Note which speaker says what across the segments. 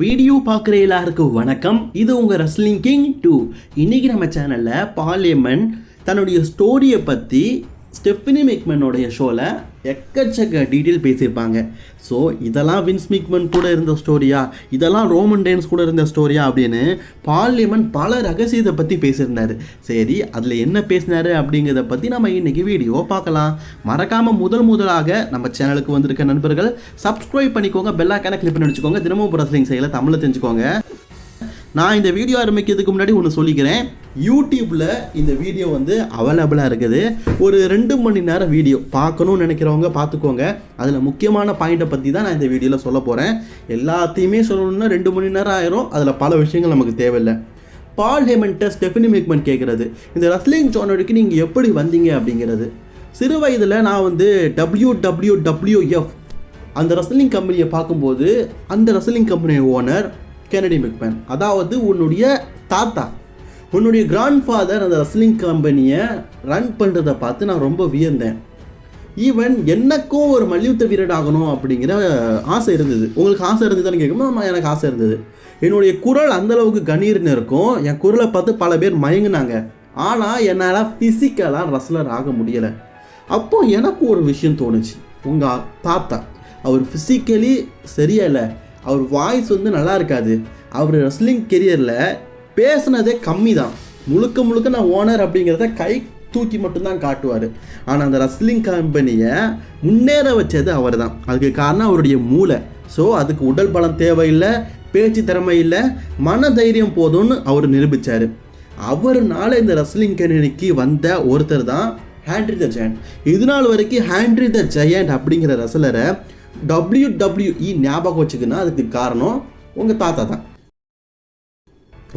Speaker 1: Video பார்க்குற எல்லாருக்கும் வணக்கம். இது உங்கள் ரஸ்லிங் கிங் டூ இன்றைக்கி நம்ம சேனலில் பாலியமன் தன்னுடைய ஸ்டோரியை பற்றி ஸ்டெஃபினி மேக்மனுடைய ஷோவில் எக்கச்சக்க டீட்டெயில் பேசியிருப்பாங்க. ஸோ இதெல்லாம் வின்ஸ்மிக்மன் கூட இருந்த ஸ்டோரியா இதெல்லாம் ரோமன் டேன்ஸ் கூட இருந்த ஸ்டோரியா அப்படின்னு பார்லிமெண்ட் பல ரகசியத்தை பற்றி பேசியிருந்தார். சரி அதில் என்ன பேசினாரு அப்படிங்கிறத பற்றி நம்ம இன்னைக்கு வீடியோ பார்க்கலாம். மறக்காமல் முதல் முதலாக நம்ம சேனலுக்கு வந்திருக்க நண்பர்கள் சப்ஸ்கிரைப் பண்ணிக்கோங்க பெல்லாக்கான கிளிப் பண்ணி வச்சுக்கோங்க. தினமும் ரெஸ்லிங் செய்யல தமிழில் தெரிஞ்சுக்கோங்க. நான் இந்த வீடியோ ஆரம்பிக்கிறதுக்கு முன்னாடி ஒன்று சொல்லிக்கிறேன். யூடியூப்பில் இந்த வீடியோ வந்து அவைலபிளாக இருக்குது. ஒரு ரெண்டு மணி நேரம் வீடியோ பார்க்கணும்னு நினைக்கிறவங்க பார்த்துக்கோங்க. அதில் முக்கியமான பாயிண்ட்டை பற்றி தான் நான் இந்த வீடியோவில் சொல்ல போகிறேன் எல்லாத்தையுமே சொல்லணும்னா ரெண்டு மணி நேரம் ஆயிரும். அதில் பல விஷயங்கள் நமக்கு தேவையில்லை. பால் ஹேமன்ட்ட ஸ்டெஃபினி மேக்மன் கேட்குறது. இந்த ரஸ்லிங் ஜோனருக்கு நீங்கள் எப்படி வந்தீங்க அப்படிங்கிறது. சிறு வயதில் நான் வந்து டபிள்யூ டபிள்யூ டபிள்யூஎஃப் அந்த ரஸ்லிங் கம்பெனியை பார்க்கும்போது அந்த wrestling company owner Kennedy McMahon அதாவது உன்னுடைய தாத்தா. உன்னுடைய கிராண்ட் ஃபாதர் அந்த ரஸ்லிங் கம்பெனியை ரன் பண்ணுறதை பார்த்து நான் ரொம்ப வியந்தேன். ஈவன் எனக்கும் ஒரு மல்யுத்த வீரடாகணும் ஆகணும் அப்படிங்கிற ஆசை இருந்தது. உங்களுக்கு ஆசை இருந்ததுன்னு கேட்கும்போது ஆமாம் எனக்கு ஆசை இருந்தது. என்னுடைய குரல் அந்தளவுக்கு கணீர்னு இருக்கும். என் குரலை பார்த்து பல பேர் மயங்கினாங்க. ஆனால் என்னால் ஃபிசிக்கலாக ரஸ்லர் ஆக முடியலை. அப்போது எனக்கு ஒரு விஷயம் தோணுச்சு. உங்கள் தாத்தா அவர் ஃபிசிக்கலி சரியா இல்லை. அவர் வாய்ஸ் வந்து நல்லா இருக்காது. அவர் ரெஸ்லிங் கெரியரில் பேசுனதே கம்மி தான் முழுக்க முழுக்க நான் ஓனர் அப்படிங்கிறத கை தூக்கி மட்டும்தான் காட்டுவார். ஆனால் அந்த ரெஸ்லிங் கம்பெனியை முன்னேற வச்சது அவர் தான் அதுக்கு காரணம் அவருடைய மூளை. ஸோ அதுக்கு உடல் பலம் தேவையில்லை பேச்சு திறமை இல்லை மன தைரியம் போதும்னு அவர் நிரூபித்தார் அவர்னால இந்த ரெஸ்லிங் கணினிக்கு வந்த ஒருத்தர் தான் ஹேண்ட்ரி த ஜெயண்ட் இது நாள் வரைக்கும் ஹேண்ட்ரி த ஜெயண்ட் அப்படிங்கிற ரசலரை டபிள்யூ டபிள்யூஇ ஞாபகம் வச்சுக்குன்னா அதுக்கு காரணம் உங்கள் தாத்தா தான்.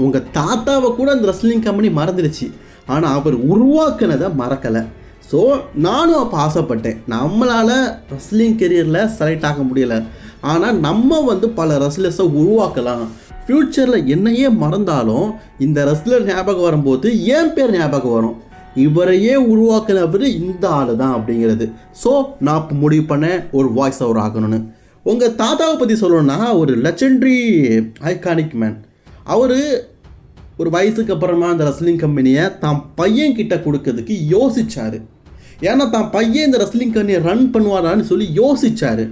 Speaker 1: உங்கள் தாத்தாவை கூட அந்த ரெஸ்லிங் கம்பெனி மறந்துடுச்சு. ஆனால் அவர் உருவாக்குனதை மறக்கலை. ஸோ நானும் அப்போ ஆசைப்பட்டேன். நம்மளால் ரெஸ்லிங் கெரியரில் செலக்ட் ஆக முடியலை. ஆனால் நம்ம வந்து பல ரெஸ்லர்ஸை உருவாக்கலாம். ஃப்யூச்சரில் என்னையே மறந்தாலும் இந்த ரெஸ்லர் ஞாபகம் வரும்போது என் பேர் ஞாபகம் வரும். இவரையே உருவாக்குனவர் இந்த ஆள் தான் அப்படிங்கிறது. ஸோ நான் முடிவு பண்ணேன் ஒரு வாய்ஸ் ஓவர் ஆகணும்னு. உங்கள் தாத்தாவை பற்றி சொல்லணும்னா ஒரு லெஜெண்ட்ரி ஐகானிக் மேன் அவர் ஒரு வயசுக்கு அப்புறமா அந்த ரெஸ்லிங் கம்பெனியை தான் பையன் கிட்ட கொடுக்கறதுக்கு யோசிச்சார். ஏன்னா தான் பையன் இந்த ரெஸ்லிங் கம்பெனியை ரன் பண்ணுவாரான்னு சொல்லி யோசிச்சார்.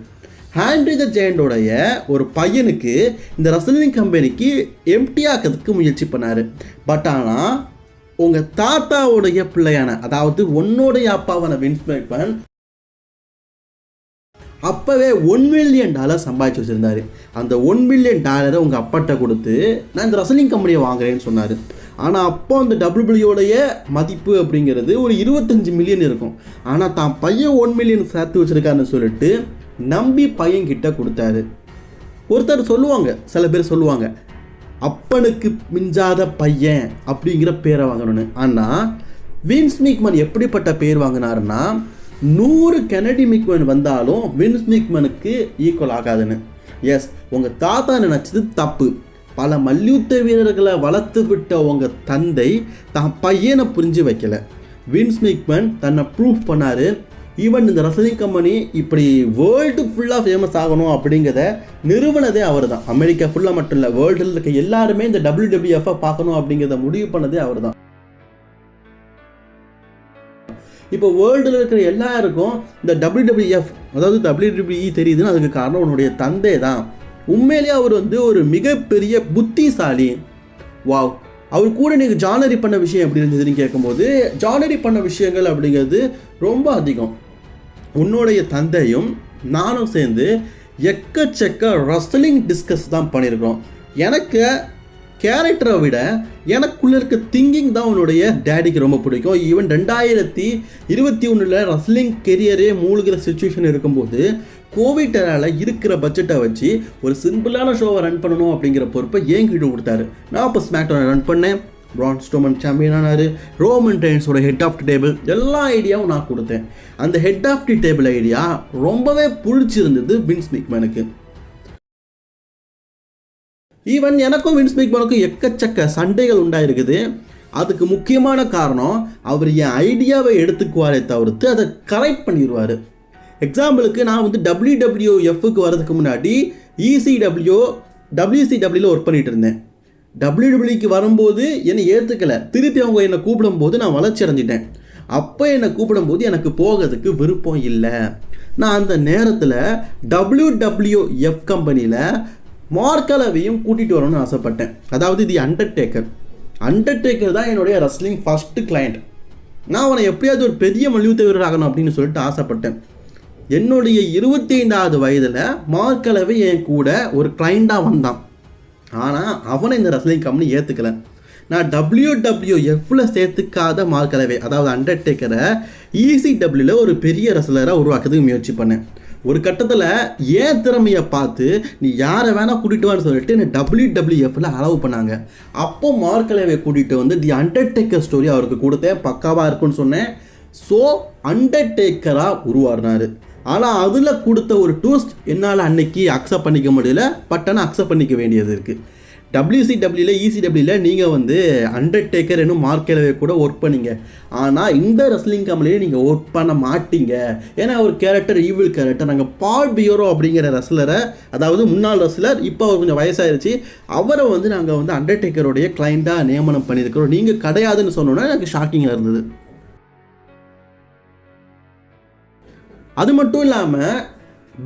Speaker 1: ஹேண்ட்ரி த ஜெயண்டோடைய ஒரு பையனுக்கு இந்த ரெஸ்லிங் கம்பெனிக்கு எம்டி ஆக்கிறதுக்கு முயற்சி பண்ணார். பட் ஆனால் உங்கள் தாத்தாவுடைய பிள்ளையான அதாவது உன்னுடைய அப்பாவான வின்ஸ் மேக்மேன் அப்போவே ஒன் மில்லியன் டாலர் சம்பாதிச்சு வச்சுருந்தாரு. அந்த ஒன் மில்லியன் டாலரை உங்கள் அப்பாட்ட கொடுத்து நான் இந்த ரசலிங் கம்பெனியை வாங்குறேன்னு சொன்னார். ஆனால் அப்போ அந்த டபிள்யூபிள்யூடைய மதிப்பு அப்படிங்கிறது ஒரு இருபத்தஞ்சி மில்லியன் இருக்கும். ஆனால் தான் பையன் ஒன் மில்லியன் சேர்த்து வச்சுருக்காருன்னு சொல்லிட்டு நம்பி பையன் கிட்ட கொடுத்தாரு. ஒருத்தர் சொல்லுவாங்க சில பேர் சொல்லுவாங்க அப்பனுக்கு மிஞ்சாத பையன் அப்படிங்கிற பேரை வாங்கணும்னு. ஆனால் வின்ஸ் மீக்மன் எப்படிப்பட்ட பேர் வாங்கினாருன்னா நூறு கெனடி மிக்மன் வந்தாலும் வின்ஸ் மீக்மனுக்கு ஈக்குவல் ஆகாதுன்னு. எஸ் உங்கள் தாத்தா நினச்சது தப்பு. பல மல்யுத்த வீரர்களை வளர்த்து விட்ட உங்கள் தந்தை தான் பையனை புரிஞ்சு வைக்கல. வின்ஸ் மீக்மன் தன்னை ப்ரூவ் பண்ணார். ஈவன் இந்த ரசலிங் கம்பெனி இப்படி வேர்ல்டு ஃபுல்லாக ஃபேமஸ் ஆகணும் அப்படிங்கிறத நிறுவனதே அவர் தான் அமெரிக்கா ஃபுல்லாக மட்டும் இல்லை வேர்ல்டில் இருக்க எல்லாருமே இந்த டபிள்யூடபிள்யூஎஃப்ஐ பார்க்கணும் அப்படிங்கிறத முடிவு பண்ணதே அவர் தான் இப்போ வேர்ல்டில் இருக்கிற எல்லாருக்கும் இந்த டபிள்யூடபிள்யூஎஃப் அதாவது டபிள்யூடபிள்யூஇ தெரியுதுன்னு அதுக்கு காரணம் உன்னுடைய தந்தை தான் உண்மையிலேயே அவர் வந்து ஒரு மிகப்பெரிய புத்திசாலி. வாவ் அவர் கூட நீங்கள் ஜானரி பண்ண விஷயம் எப்படி இருந்ததுன்னு கேட்கும்போது ஜானரி பண்ண விஷயங்கள் அப்படிங்கிறது ரொம்ப அதிகம். உன்னுடைய தந்தையும் நானும் சேர்ந்து எக்கச்சக்க ரஸ்லிங் டிஸ்கஸ் தான் பண்ணியிருக்கிறோம். எனக்கு கேரக்டரை விட எனக்குள்ளே இருக்க திங்கிங் தான் உன்னுடைய டேடிக்கு ரொம்ப பிடிக்கும். ஈவன் ரெண்டாயிரத்தி இருபத்தி ஒன்றில் ரஸ்லிங் கெரியரே மூழ்கிற சுச்சுவேஷன் இருக்கும்போது கோவிட்டால் இருக்கிற பட்ஜெட்டை வச்சு ஒரு சிம்பிளான ஷோவை ரன் பண்ணணும் அப்படிங்கிற பொறுப்பை ஏங்கிட்டு கொடுத்தாரு. நான் அப்போ ஸ்மாக்டவுன் ரன் பண்ணேன். பிரான் ஸ்டோமன் சாம்பியன் ஆனார். ரோமன் டைன்ஸோட ஹெட் ஆஃப் தி டேபிள் எல்லா ஐடியாவும் நான் கொடுத்தேன். அந்த head of the table idea ரொம்பவே பிடிச்சிருந்தது வின்ஸ் மிக்மேனுக்கு ஈவன் எனக்கும் வின்ஸ் மிக்மேனுக்கும் எக்கச்சக்க சண்டைகள் உண்டாயிருக்குது. அதுக்கு முக்கியமான காரணம் அவர் என் ஐடியாவை எடுத்துக்குவாரே தவிர்த்து அதை கரெக்ட் பண்ணிடுவார் எக்ஸாம்பிளுக்கு நான் வந்து டபிள்யூ எஃப்க்கு வரதுக்கு முன்னாடி இசிடபிள்யூ டபிள்யூசிடபிள்யூவில் ஒர்க் பண்ணிகிட்டு இருந்தேன். டபிள்யூடபிள்யூக்கு வரும்போது என்னை ஏற்றுக்கலை திருப்பி அவங்க என்னை கூப்பிடும்போது நான் வளர்ச்சி அடைஞ்சிட்டேன். அப்போ என்னை கூப்பிடும்போது எனக்கு போகிறதுக்கு விருப்பம் இல்லை. நான் அந்த நேரத்தில் டபிள்யூடபிள்யூஎஃப் கம்பெனியில் மார்க்கலவையும் கூட்டிகிட்டு வரணும்னு ஆசைப்பட்டேன். அதாவது இது அண்டர்டேக்கர் அண்டர்டேக்கர் தான் என்னுடைய ரஸ்லிங் ஃபஸ்ட்டு கிளையண்ட் நான் அவனை எப்படியாவது ஒரு பெரிய மல்யுத்த வீரர் ஆகணும் அப்படின்னு சொல்லிட்டு ஆசைப்பட்டேன். என்னுடைய இருபத்தி ஐந்தாவது வயதில் மார்க்கலவை என் கூட ஒரு கிளைண்டாக வந்தான். ஆனால் அவனை இந்த ரெஸ்லிங் கம்பெனி ஏற்றுக்கல நான் டபிள்யூ டபிள்யூஎஃப்ல சேர்த்துக்காத மார்க்கலவை அதாவது அண்டர்டேக்கரை ஈசி டபிள்யூவில் ஒரு பெரிய ரசலராக உருவாக்குறதுக்கு முயற்சி பண்ணேன். ஒரு கட்டத்தில் ஏன் திறமையை பார்த்து நீ யாரை வேணால் கூட்டிகிட்டு வான்னு சொல்லிட்டு என்னை டபிள்யூ எஃப்ல அலோவ் பண்ணாங்க. அப்போ மார்க்கலவை கூட்டிகிட்டு வந்து தி அண்டர்டேக்கர் ஸ்டோரி அவருக்கு கொடுத்தேன் பக்காவாக இருக்குன்னு சொன்னேன். ஸோ அண்டர்டேக்கராக உருவாடினார் ஆனால் அதில் கொடுத்த ஒரு டூஸ்ட் என்னால் அன்னைக்கு அக்செப்ட் பண்ணிக்க முடியல. பட் ஆனால் அக்செப்ட் பண்ணிக்க வேண்டியது இருக்குது டபிள்யூசிடபிள்யூல இசிடபிள்யூல நீங்கள் வந்து அண்டர்டேக்கர் என்னும் மார்க்கெலவே கூட ஒர்க் பண்ணீங்க. ஆனால் இந்த ரெஸ்லிங் கம்பெனியில் நீங்கள் ஒர்க் பண்ண மாட்டீங்க. ஏன்னா ஒரு கேரக்டர் ஈவில் கேரக்டர் நாங்கள் பால் பியோரோ அப்படிங்கிற ரெஸ்லரை அதாவது முன்னாள் ரெஸ்லர் இப்போ அவர் கொஞ்சம் வயசாயிருச்சு அவரை வந்து நாங்கள் வந்து அண்டர்டேக்கருடைய கிளைண்ட்டாக நியமனம் பண்ணியிருக்கிறோம். நீங்கள் கிடையாதுன்னு சொன்னோன்னா எனக்கு ஷாக்கிங்காக இருந்தது. அது மட்டும் இல்லாமல்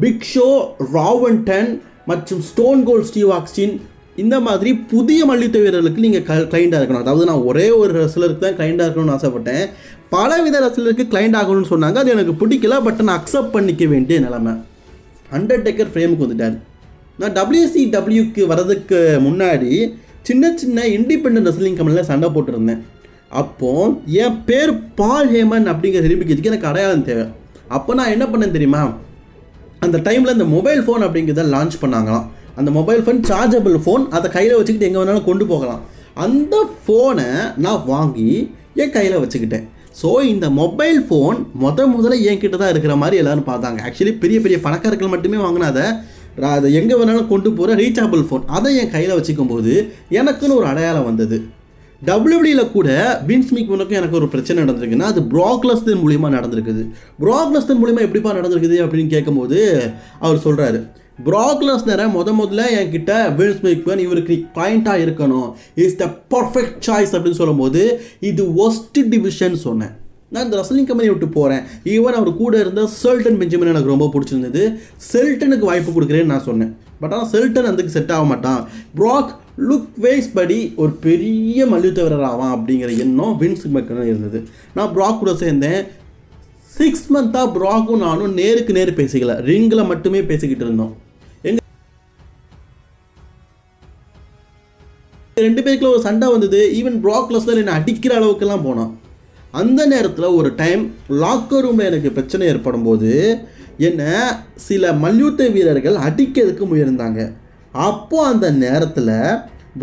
Speaker 1: பிக் ஷோ ராவன்டன் மற்றும் ஸ்டோன் கோல்ட் ஸ்டீவ் ஆக்ஸ்டின் இந்த மாதிரி புதிய மல்யுத்த வீரர்களுக்கு நீங்கள் க கிளைண்டாக இருக்கணும். அதாவது நான் ஒரே ஒரு ரெஸ்லருக்கு தான் கிளைண்டாக இருக்கணும்னு ஆசைப்பட்டேன். பல வித ரெஸ்லருக்கு கிளைண்ட் ஆகணும்னு சொன்னாங்க. அது எனக்கு பிடிக்கல பட் நான் அக்செப்ட் பண்ணிக்க வேண்டிய நிலமை. அண்டர்டேக்கர் ஃப்ரேமுக்கு வந்துட்டார். நான் டபிள்யூசி டபிள்யூக்கு வரதுக்கு முன்னாடி சின்ன சின்ன இண்டிபெண்ட் ரெஸ்லிங் கம்பெனியில் சண்டை போட்டிருந்தேன். அப்போது என் பேர் பால் ஹேமன் அப்படிங்கிற நிரூபிக்கிறதுக்கு எனக்கு அடையாளம் தேவை. அப்போ நான் என்ன பண்ணேன் தெரியுமா? அந்த டைமில் இந்த மொபைல் ஃபோன் அப்படிங்கிறத லான்ச் பண்ணாங்களாம். அந்த மொபைல் ஃபோன் சார்ஜபிள் ஃபோன் அதை கையில் வச்சுக்கிட்டு எங்கே வேணாலும் கொண்டு போகலாம். அந்த ஃபோனை நான் வாங்கி என் கையில் வச்சுக்கிட்டேன். ஸோ இந்த மொபைல் ஃபோன் முத முதல்ல என்கிட்ட தான் இருக்கிற மாதிரி எல்லாரும் பார்த்தாங்க. ஆக்சுவலி பெரிய பெரிய பணக்காரர்கள் மட்டுமே வாங்கினாத அதை எங்கே வேணாலும் கொண்டு போகிற ரீச்சாபிள் ஃபோன் அதை என் கையில் வச்சுக்கும் போது எனக்குன்னு ஒரு அடையாளம் வந்தது. டபிள்யூடியில் கூட வின்ஸ் மிக்மனுக்கும் எனக்கு ஒரு பிரச்சனை நடந்திருக்குன்னா அது ப்ராக்லஸ்தன் மூலிமா நடந்திருக்குது. ப்ராக்லஸ்தன் மூலிமா எப்படிப்பா நடந்திருக்குது அப்படின்னு கேட்கும்போது அவர் சொல்கிறாரு ப்ராக்லஸ்னரை முத முதல்ல என்கிட்ட வின்ஸ் மிக்மன் இவருக்கு பாயிண்ட்டாக இருக்கணும். இஸ் த பர்ஃபெக்ட் சாய்ஸ் அப்படின்னு சொல்லும்போது இது ஒஸ்ட் டிவிஷன் சொன்னேன். நான் இந்த ரசலிங் கம்பெனி விட்டு போகிறேன் ஈவன் அவர் கூட இருந்த செல்டன் பெஞ்சமின் எனக்கு ரொம்ப பிடிச்சிருந்தது. செல்டனுக்கு வாய்ப்பு கொடுக்குறேன்னு நான் சொன்னேன். பட் ஆனால் செல்டன் அதுக்கு செட் ஆக மாட்டான். ப்ராக் லுக் வைஸ் படி ஒரு பெரிய மல்யுத்த வீரர் ஆவான் அப்படிங்கிற எண்ணம் வின்ஸ் மக்கள் இருந்தது. நான் ப்ராக் கூட சேர்ந்தேன். சிக்ஸ் மந்த்தாக ப்ராக்கும் நானும் நேருக்கு நேர் பேசிக்கல. ரிங்கில் மட்டுமே பேசிக்கிட்டு இருந்தோம். எங்க ரெண்டு பேருக்குள்ள ஒரு சண்டை வந்தது. ஈவன் ப்ராக்லஸ் தான் என்னை அடிக்கிற அளவுக்குலாம் போனான். அந்த நேரத்தில் ஒரு டைம் லாக்கர் ரூமில் எனக்கு பிரச்சனை ஏற்படும் போது என்னை சில மல்யுத்த வீரர்கள் அடிக்கிறதுக்கு முயர்ந்தாங்க அப்போது அந்த நேரத்தில்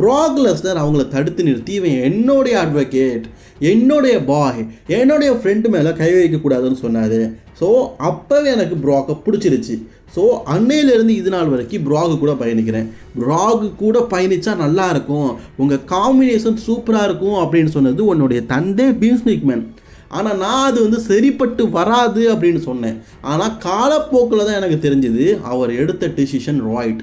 Speaker 1: ப்ராக்லஸ்னர் அவங்கள தடுத்து நிறுத்தி இவன் என்னுடைய அட்வொகேட் என்னுடைய பாய் என்னுடைய ஃப்ரெண்டு மேலே கை வைக்கக்கூடாதுன்னு சொன்னார். ஸோ அப்போவே எனக்கு ப்ராக்கை பிடிச்சிருச்சு. ஸோ அன்னையிலேருந்து இது நாள் வரைக்கும் ப்ராகு கூட பயணிக்கிறேன். ப்ராகு கூட பயணித்தா நல்லா இருக்கும். உங்கள் காம்பினேஷன் சூப்பராக இருக்கும் அப்படின்னு சொன்னது உன்னுடைய தந்தை பீன்ஸ்மிக்மேன் ஆனால் நான் அது வந்து சரிப்பட்டு வராது அப்படின்னு சொன்னேன். ஆனால் காலப்போக்கில் தான் எனக்கு தெரிஞ்சது அவர் எடுத்த டிசிஷன் ராய்ட்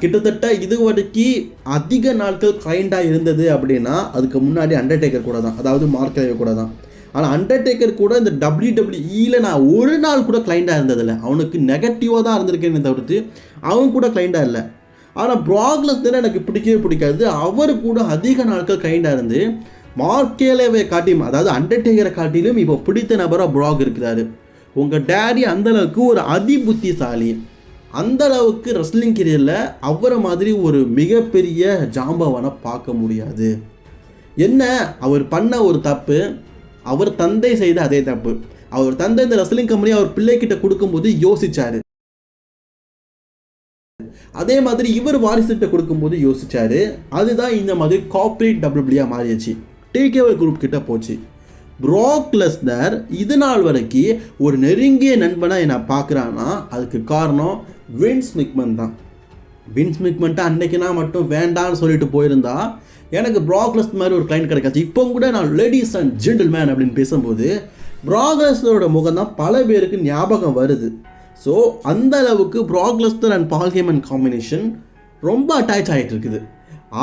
Speaker 1: கிட்டத்தட்ட இது வரைக்கும் அதிக நாட்கள் கிளைண்டாக இருந்தது அப்படின்னா அதுக்கு முன்னாடி அண்டர்டேக்கர் கூட தான் அதாவது மார்க்கவே கூட தான் ஆனால் அண்டர்டேக்கர் கூட இந்த டபிள்யூ நான் ஒரு நாள் கூட கிளைண்டாக இருந்ததில்ல. அவனுக்கு நெகட்டிவாக தான் இருந்திருக்கேன்னு தவிர்த்து அவன் கூட கிளைண்டாக இல்லை. ஆனால் ப்ராக்லஸ் தானே எனக்கு பிடிக்கவே பிடிக்காது. அவர் கூட அதிக நாட்கள் கிளைண்டாக இருந்து மார்க்கேலேவை காட்டியும் அதாவது அண்டர்டேக்கரை காட்டிலும் இப்போ பிடித்த நபராக ப்ராக் இருக்கிறாரு. உங்கள் டேடி அந்தளவுக்கு ஒரு அதிபுத்திசாலி. அந்த அளவுக்கு ரெஸ்லிங் கெரியரில் அவரை மாதிரி ஒரு மிகப்பெரிய ஜாம்பவனை பார்க்க முடியாது. என்ன? அவர் பண்ண ஒரு தப்பு அவர் தந்தை செய்த அதே தப்பு. அவர் தந்தை இந்த ரெஸ்லிங் கம்பெனி அவர் பிள்ளைக்கிட்ட கொடுக்கும்போது யோசிச்சாரு. அதே மாதிரி இவர் வாரிசுகிட்ட கொடுக்கும்போது யோசிச்சாரு. அதுதான் இந்த மாதிரி கார்ப்பரேட் டபிள்யூபிளியாக மாறிடுச்சு டேகேவர் குரூப் கிட்ட போச்சு. ப்ராக் லெஸ்னர் இது நாள் வரைக்கும் ஒரு நெருங்கிய நண்பனாக என்னை பார்க்குறான்னா அதுக்கு காரணம் வின்ஸ் மிக்மன் தான். வின்ஸ் மிக்மன்ட்டு அன்னைக்கு நான் மட்டும் வேண்டான்னு சொல்லிட்டு போயிருந்தா எனக்கு ப்ராக்லஸ் மாதிரி ஒரு கிளைண்ட் கிடைக்காச்சு இப்போ கூட நான் லேடிஸ் அண்ட் ஜென்டில்மேன் அப்படின்னு பேசும்போது ப்ராக்லஸ்னரோட முகம் தான் பல பேருக்கு ஞாபகம் வருது. ஸோ அந்த அளவுக்கு Brock Lesnar and Paul Heyman combination ரொம்ப அட்டாச் ஆகிட்டு இருக்குது.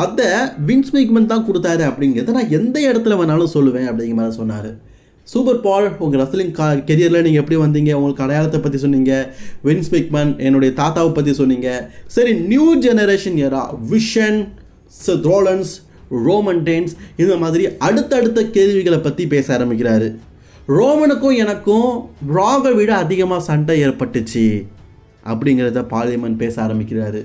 Speaker 1: அதை வின்ஸ் மிக்மன் தான் கொடுத்தாரு அப்படிங்கிறத நான் எந்த இடத்துல வேணாலும் சொல்லுவேன் அப்படிங்கிற மாதிரி சொன்னார். சூப்பர் பால் உங்கள் ரஸ்லிங் கா கெரியரில் நீங்கள் எப்படி வந்தீங்க? உங்களுக்கு அடையாளத்தை பற்றி சொன்னீங்க. வின்ஸ் பிக்மன் என்னுடைய தாத்தாவை பற்றி சொன்னீங்க. சரி new generation era vision Rollins Roman Reigns இந்த மாதிரி அடுத்தடுத்த கேள்விகளை பற்றி பேச ஆரம்பிக்கிறாரு. ரோமனுக்கும் எனக்கும் ராகை விட அதிகமாக சண்டை ஏற்பட்டுச்சு. அப்படிங்கிறத பார்லிமெண்ட் பேச ஆரம்பிக்கிறாரு.